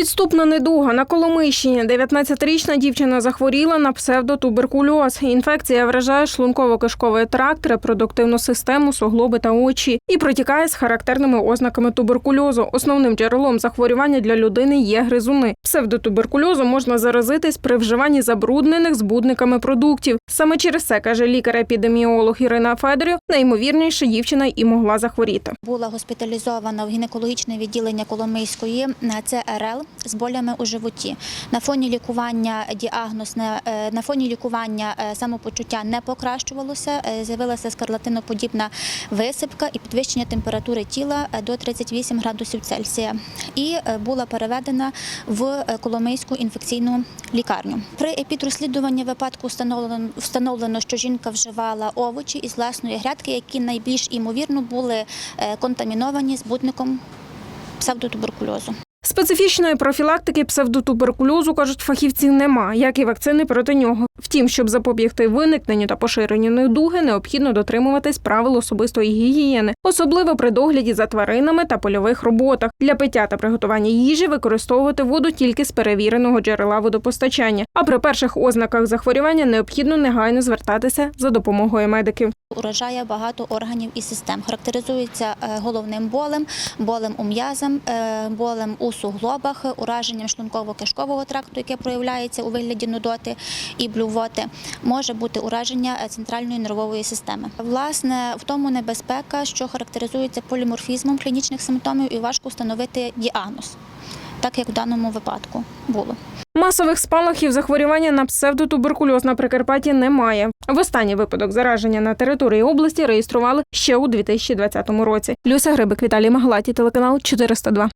Підступна недуга на Коломийщині. 19-річна дівчина захворіла на псевдотуберкульоз. Інфекція вражає шлунково-кишковий тракт, репродуктивну систему, суглоби та очі і протікає з характерними ознаками туберкульозу. Основним джерелом захворювання для людини є гризуни. Псевдотуберкульозу можна заразитись при вживанні забруднених збудниками продуктів. Саме через це каже лікар-епідеміолог Ірина Федорів, найімовірніше дівчина і могла захворіти. Була госпіталізована в гінекологічне відділення Коломийської на ЦРЛ з болями у животі. На фоні лікування діагноз на, е, фоні лікування е, самопочуття не покращувалося. е, З'явилася скарлатиноподібна висипка і підвищення температури тіла е, до 38 градусів Цельсія. І е, була переведена в е, Коломийську інфекційну лікарню. При епідрозслідуванні випадку встановлено, що жінка вживала овочі із власної грядки, які найбільш імовірно були е, контаміновані збудником псевдотуберкульозу. Специфічної профілактики псевдотуберкульозу, кажуть фахівці, нема, як і вакцини проти нього. Втім, щоб запобігти виникненню та поширенню недуги, необхідно дотримуватись правил особистої гігієни, особливо при догляді за тваринами та польових роботах. Для пиття та приготування їжі використовувати воду тільки з перевіреного джерела водопостачання. А при перших ознаках захворювання необхідно негайно звертатися за допомогою медиків. Уражає багато органів і систем. Характеризується е, головним болем, болем у м'язам, е, болем у суглобах, ураженням шлунково-кишкового тракту, яке проявляється у вигляді нудоти і блювоти. Може бути ураження е, центральної нервової системи. Власне, в тому небезпека, що характеризується поліморфізмом клінічних симптомів, і важко встановити діагноз, так як в даному випадку було. Масових спалахів захворювання на псевдотуберкульоз на Прикарпатті немає. Востанній випадок зараження на території області реєстрували ще у 2020 році. Люся Грибик, Віталій Маглаті, телеканал 402.